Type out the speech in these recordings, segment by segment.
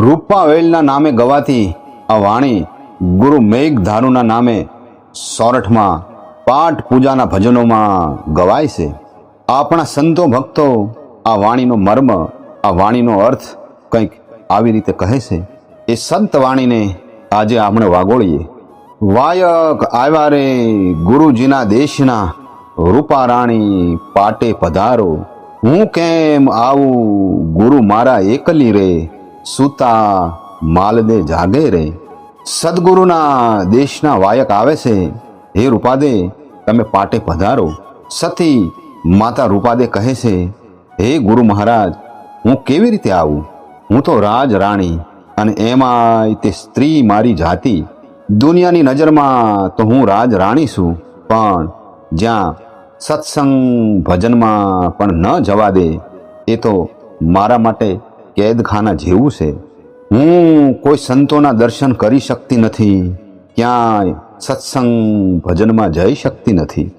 રૂપાવેલના નામે ગવાતી આ વાણી ગુરુ મેઘધારુના નામે સોરઠમાં પાઠ પૂજાના ભજનોમાં ગવાય છે. આપણા સંતો ભક્તો આ વાણીનો મર્મ, આ વાણીનો અર્થ કંઈક આવી રીતે કહે છે. એ સંત વાણીને આજે આપણે વાગોળીએ. વાયક આવ્યા રે ગુરુજીના દેશના, રૂપારાણી પાટે પધારો. હું કેમ આવું ગુરુ મારા એકલી રે? સુતા માલદે જાગે રે. સદગુરુના દેશના વાયક આવે છે. હે રૂપાદે, તમે પાટે પધારો. સતી માતા રૂપાદે કહે છે, હે ગુરુ મહારાજ, હું કેવી રીતે આવું? હું તો રાજ રાણી અને એમાંય તે સ્ત્રી મારી જાતિ. દુનિયાની નજરમાં તો હું રાજ રાણી છું, પણ જ્યાં સત્સંગ ભજનમાં પણ ન જવા દે. એ તો મારા માટે કેદખાના જેવું છે. હું કોઈ સંતોના દર્શન કરી શકતી નથી. ક્યાંય સત્સંગ ભજનમાં જઈ શકતી નથી.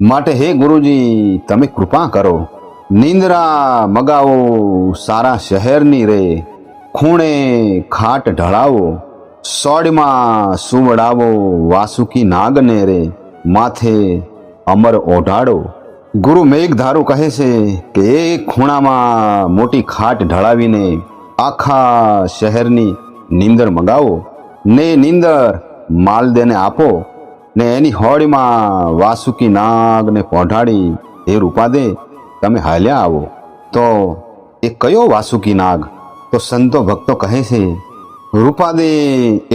માટે હે ગુરુજી, તમે કૃપા કરો. નિંદ્રા મગાવો, સારા શહેરની રે. ખૂણે ખાટ ઢળાવો. સોડમાં સુવડાવો વાસુકી નાગને રે. માથે અમર ઓઢાડો. ગુરુ મેઘધારુ કહે છે કે એક ખૂણામાં મોટી ખાટ ઢળાવીને આખા શહેરની નીંદર મગાવો ને નીંદર માલદેને આપો ને એની હોડીમાં વાસુકી નાગને પહોંચાડી એ રૂપાદે તમે હાલ્યા આવો. તો એ કયો વાસુકી નાગ? તો સંતો ભક્તો કહે છે રૂપાદે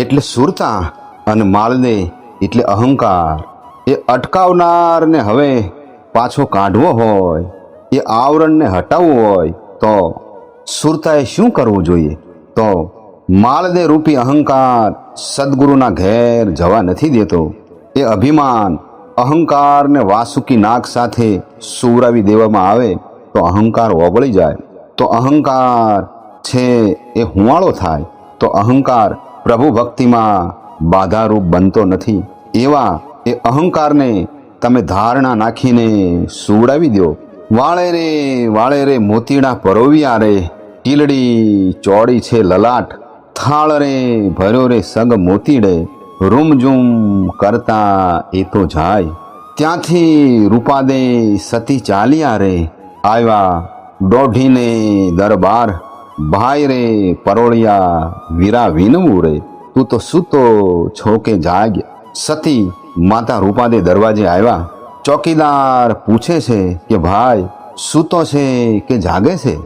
એટલે સુરતા અને માલદે એટલે અહંકાર. એ અટકાવનારને હવે પાછો કાઢવો હોય, એ આવરણને હટાવવું હોય, તો સુરતાએ શું કરવું જોઈએ? તો માલદે રૂપી અહંકાર સદગુરુના ઘેર જવા નથી દેતો. એ અભિમાન અહંકારને વાસુકી નાક સાથે સુવરાવી દેવામાં આવે, તો અહંકાર ઓગળી જાય. તો અહંકાર છે એ હુંવાળો થાય. તો અહંકાર પ્રભુ ભક્તિમાં બાધારૂપ બનતો નથી. એવા એ અહંકારને તમે ધારણા નાખીને સુવડાવી દો. વાળે રે વાળે રે મોતીડા પરોવ્યા રે. ટીલડી ચોડી છે લલાટ. થાળ રે, ભર્યો રે સગ મોતીડે. રૂમઝૂમ કરતા એ તો જાય. ત્યાંથી રૂપાદે સતી ચાલ્યા રે. આવ્યા દોઢીને દરબાર. ભાઈ રે, પરોળિયા, વીરા વિનવું રે. તું તો સૂતો છો કે જાગ સતી માતા રૂપાદે દરવાજે આવ્યા. ચોકીદાર પૂછે છે કે, ભાઈ, સૂતો છે કે જાગે છે?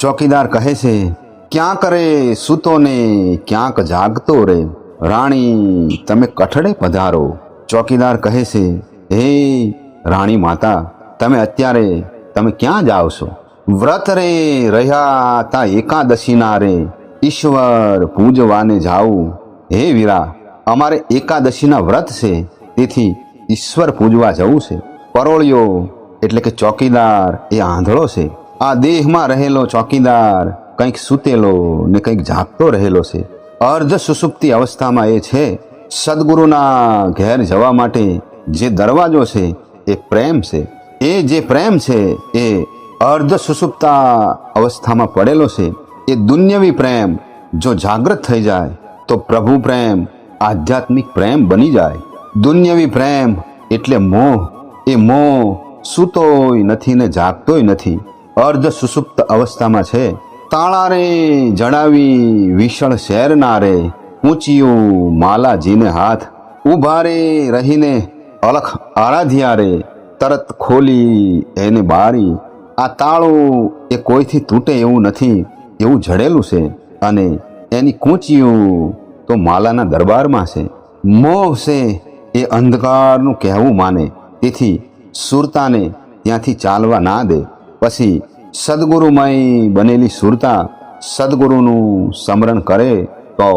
ચોકીદાર કહે છે ક્યાંક રે સૂતો ને ક્યાંક જાગતો રે. રાણી, તમે કઠડે પધારો. ચોકીદાર કહે છે, હે રાણી માતા, તમે અત્યારે, તમે ક્યાં જાઓ છો? વ્રત રે રહ્યા તા એકાદશીના રે. ઈશ્વર પૂજવાને જાવું હે વીરા, અમારે એકાદશીના વ્રત છે. તેથી ઈશ્વર પૂજવા જવું છે. પરોળિયો એટલે કે ચોકીદાર એ આંધળો છે. આ દેહમાં રહેલો ચોકીદાર કંઈક સૂતેલો ને કંઈક જાગતો રહેલો છે. અર્ધ સુસુપ્તિ અવસ્થામાં એ છે. સદગુરુના ઘેર જવા માટે જે દરવાજો છે એ પ્રેમ છે. એ જે પ્રેમ છે એ અર્ધ સુસુપ્તા અવસ્થામાં પડેલો છે. એ દુન્યવી પ્રેમ જો જાગૃત થઈ જાય તો પ્રભુ પ્રેમ આધ્યાત્મિક પ્રેમ બની જાય. દુન્યવી પ્રેમ એટલે મોહ. એ મોહ સૂતોય નથી ને જાગતોય નથી. અર્ધ સુસુપ્ત અવસ્થામાં છે. તાળા રે જડાવી વિશાળ શહેરના રે ઊંચિયું માલાજીને હાથ ઊભા રે રહીને અલખ આરાધ્યા રે તરત ખોલી એને બારી. આ તાળું એ કોઈથી તૂટે એવું નથી. એવું જડેલું છે અને એની કૂંચિયું તો માલાના દરબારમાં છે. મોહ છે એ અંધકારનું કહેવું માને. તેથી સુરતાને ત્યાંથી ચાલવા ના દે. પછી સદગુરુમય બનેલી સુરતા સદગુરુનું સ્મરણ કરે તો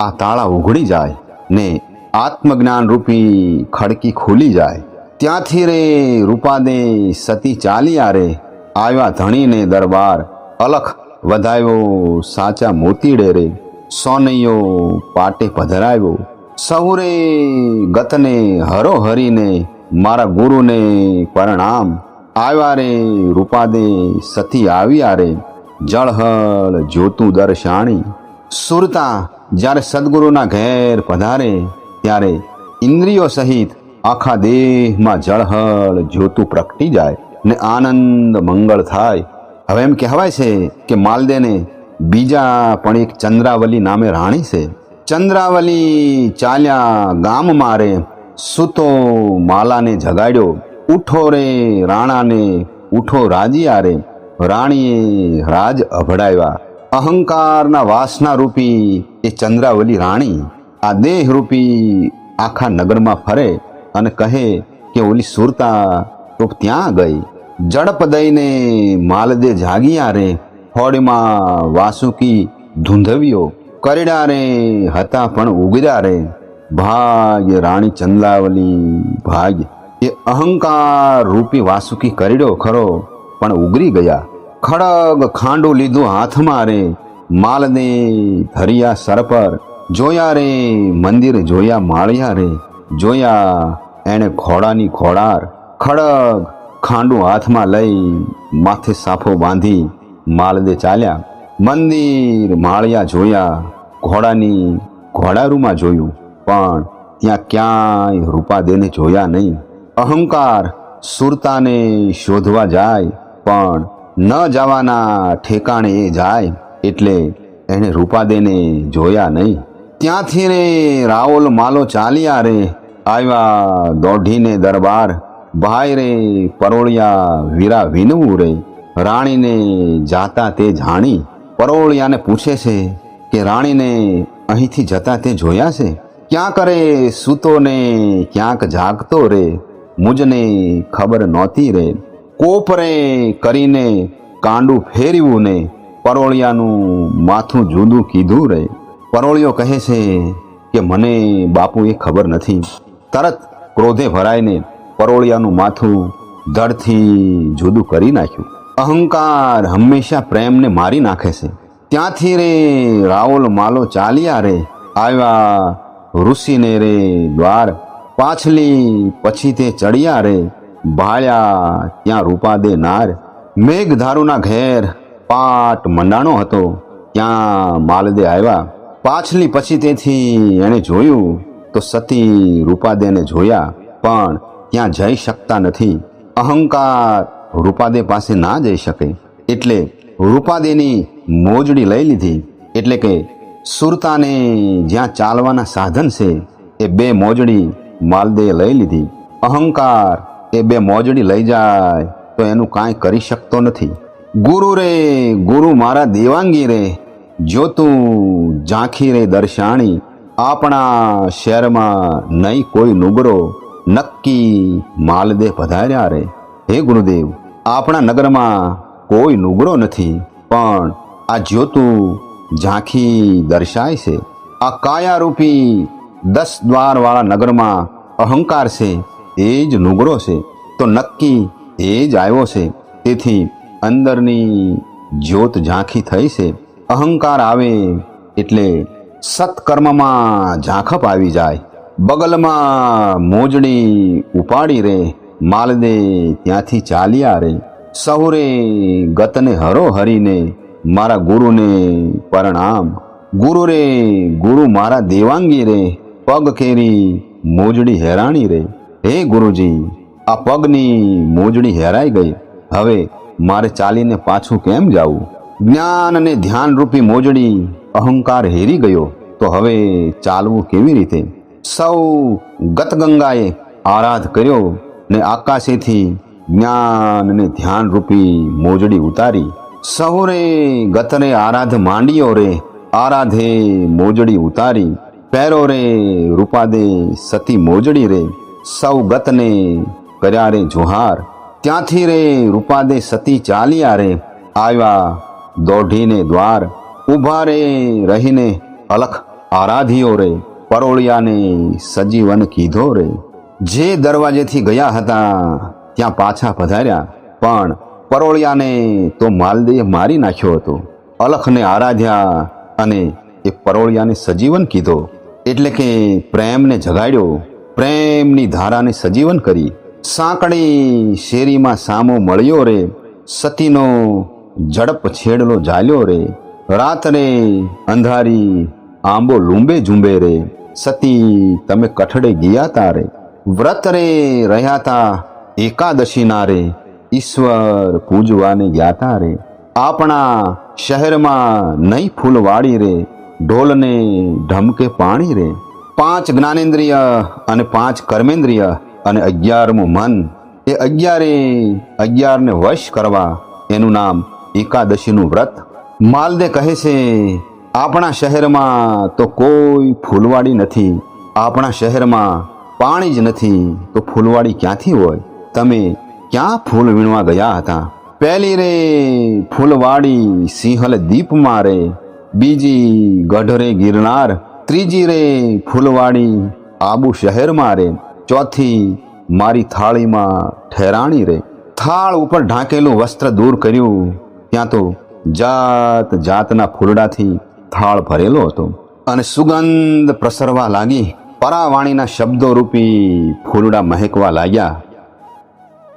આ તાળા ઉઘડી જાય ને આત્મજ્ઞાન રૂપી ખડકી ખુલી જાય. ત્યાંથી રે રૂપાદે સતી ચાલ્યા રે આવ્યા ધણીને દરબાર અલખ વધાયો સાચા મોતીડે રે સોનૈયો પાટે પધરાવ્યો સહુરે ગતને હરો હરીને મારા ગુરુને પરણામ. આવ્યા રે રૂપાદે સતી આવ્યા રે જળહળ જોતું દર્શાણી. સુરતા જ્યારે સદગુરુના ઘેર પધારે, ત્યારે ઇન્દ્રિયો સહિત આખા દેહમાં જળહળ જોતું પ્રગટી જાય ને આનંદ મંગળ થાય. હવે એમ કહેવાય છે કે માલદેને બીજા પણ એક ચંદ્રાવલી નામે રાણી છે. ચંદ્રાવલી ચાલ્યા ગામ મારે સૂતો માલાને જગાડ્યો. ઉઠો રે રાણાને, ઉઠો રાજીયા રે રાણીએ રાજ અભડાવ્યા. અહંકારના વાસના રૂપી એ ચંદ્રાવલી રાણી. આ દેહ રૂપી આખા નગરમાં ફરે અને કહે કે ઓલી સુરતા, તો ત્યાં ગઈ? ઝડપ દઈને માલદે જાગી રે. હોડીમાં વાસુકી ધૂંધવ્યો. કરડા રે હતા પણ ઉગર્યા રે ભાગ્ય રાણી ચંદલાવલી ભાગ્ય. એ અહંકાર રૂપી વાસુકી કરડ્યો ખરો, પણ ઉગરી ગયા. ખડગ ખાંડું લીધું હાથમાં રે. માલને ધરિયા સર પર. જોયા રે, મંદિર જોયા માળ્યા રે. જોયા એણે ઘોડાની ઘોડાર. ખડગ ખાંડું હાથમાં લઈ માથે સાફો બાંધી માલદે ચાલ્યા. મંદિર માળિયા જોયા, ઘોડાની ઘોડારૂમાં જોયું, પણ ત્યાં ક્યાંય રૂપાદેને જોયા નહીં. અહંકાર સુરતાને શોધવા જાય, પણ ન જવાના ઠેકાણે એ જાય, એટલે એણે રૂપાદેને જોયા નહીં. ત્યાંથી રે રાઓલ માલો ચાલ્યા રે, આવ્યા દોઢીને દરબાર ભાઈ રે પરોળિયા વીરા વિનવું રે, રાણીને જાતા તે જાણી. પરોળિયાને પૂછે છે કે રાણીને અહીંથી જતા તે જોયા છે? ક્યાં કરે સૂતો ને ક્યાંક જાગતો રે, મુજને ખબર નહોતી રે. કોપરે કરીને કાંડું ફેરવ્યું ને પરોળિયાનું માથું જુદું કીધું રે. પરોળિયો કહે છે કે મને બાપુ એ ખબર નથી. તરત ક્રોધે ભરાઈને પરોળિયાનું માથું ધડથી જુદું કરી નાખ્યું. અહંકાર હંમેશા પ્રેમને મારી નાખે છે. ત્યાંથી રે રાવલ માલો ચાલ્યા રે. આવ્યા ઋષિને રે દ્વાર. પાછલી પછી તે ચડ્યા રે. ભાળ્યા ત્યાં રૂપાદે નાર. મેઘધારુના ઘેર પાટ મંડાણો હતો. ત્યાં માલદે આવ્યા. પાછલી પછી તેથી એણે જોયું તો સતી રૂપાદેને જોયા, પણ ત્યાં જઈ શકતા નથી. અહંકાર રૂપાદે પાસે ના જઈ શકે. એટલે રૂપાદેની મોજડી લઈ લીધી. એટલે કે સુરતાને જ્યાં ચાલવાના સાધન છે, એ બે મોજડી માલદેએ લઈ લીધી. અહંકાર એ બે મોજડી લઈ જાય તો એનું કાંઈ કરી શકતો નથી. ગુરુ રે, ગુરુ મારા દેવાંગી રે જોતું ઝાંખી રે દર્શાણી, આપણા શહેરમાં નહીં કોઈ નુગરો નક્કી માલદે પધાર્યા રે. હે ગુરુદેવ, આપણા નગરમાં કોઈ નુગરો નથી, પણ આ જ્યોતું ઝાંખી દર્શાય છે. આ કાયારૂપી દસ દ્વારવાળા નગરમાં અહંકાર છે, એ જ નુગરો છે. તો નક્કી એ જ આવ્યો છે. તેથી અંદરની જ્યોત ઝાંખી થઈ છે. અહંકાર આવે એટલે સત્કર્મમાં ઝાંખપ આવી જાય. બગલમાં મોજડી ઉપાડી રે માલદે ત્યાંથી ચાલ્યા રે. સહુરે ગતને હરો હરીને મારા ગુરુને પરણામ. ગુરુ રે ગુરુ મારા દેવાંગી રે. પગ કેરી મોજડી હેરાણી રે. હે ગુરુજી, આ પગની મોજડી હેરાઈ ગઈ. હવે મારે ચાલીને પાછું કેમ જાવું? જ્ઞાન અને ધ્યાન રૂપી મોજડી અહંકાર હેરી ગયો. તો હવે ચાલવું કેવી રીતે? સૌ ગતગંગાએ આરાધ કર્યો. ને આકાશેથી જ્ઞાન અને ધ્યાન રૂપી મોજડી ઉતારી, સહુરે, ગતરે આરાધ માંડ્યો રે. આરાધે મોજડી ઉતારી, પહેરો રે, રૂપાદે સતી મોજડી રે. સૌ ગતને કર્યા રે જોહાર, ત્યાંથી રે, રૂપાદે સતી ચાલ્યા રે. આવ્યા દોઢીને દ્વાર, ઊભા રે રહીને અલખ આરાધ્યો રે, પરોળિયાને સજીવન કીધો રે. જે દરવાજેથી ગયા હતા, ત્યાં પાછા પધાર્યા. પણ પરોળિયાને તો માલદેએ મારી નાખ્યો હતો. અલખને આરાધ્યા અને એ પરોળિયાને સજીવન કીધો. એટલે કે પ્રેમને જગાડ્યો. પ્રેમની ધારાને સજીવન કરી. સાંકડી શેરીમાં સામો મળ્યો રે. સતીનો ઝડપ છેડલો જાલ્યો રે. રાતરે અંધારી આંબો લૂંબે ઝુંબે રે. સતી, તમે કઠડે ગયા તારે વ્રત રે રહ્યા તા એકાદશીના રે ઈશ્વર પૂજવાને ગયા તા રે. આપણા શહેરમાં નહીં ફૂલવાડી રે, ઢોલને ઢમકે પાણી રે. પાંચ જ્ઞાનેન્દ્રિય અને પાંચ કર્મેન્દ્રિય અને અગિયારમું મન, એ અગિયારે અગિયારને વશ કરવા એનું નામ એકાદશીનું વ્રત. માલદે કહે છે, આપણા શહેરમાં તો કોઈ ફૂલવાડી નથી. આપણા શહેરમાં પાણી જ નથી, તો ફૂલવાડી ક્યાંથી હોય? તમે ક્યાં ફૂલ વીણવા ગયા હતા? પહેલી રે ફૂલવાડી સિંહલ દીપ મારે બીજી ગઢરે ગિરનાર, ત્રીજી રે ફૂલવાડી આબુ શહેરમાં રે, ચોથી મારી થાળીમાં ઠેરાણી રે. થાળ ઉપર ઢાંકેલું વસ્ત્ર દૂર કર્યું, ત્યાં તો જાત જાતના ફૂલડાથી થાળ ભરેલો હતો. અને સુગંધ પ્રસરવા લાગી. પરાવાણીના શબ્દો રૂપી ફૂલડા મહેકવા લાગ્યા.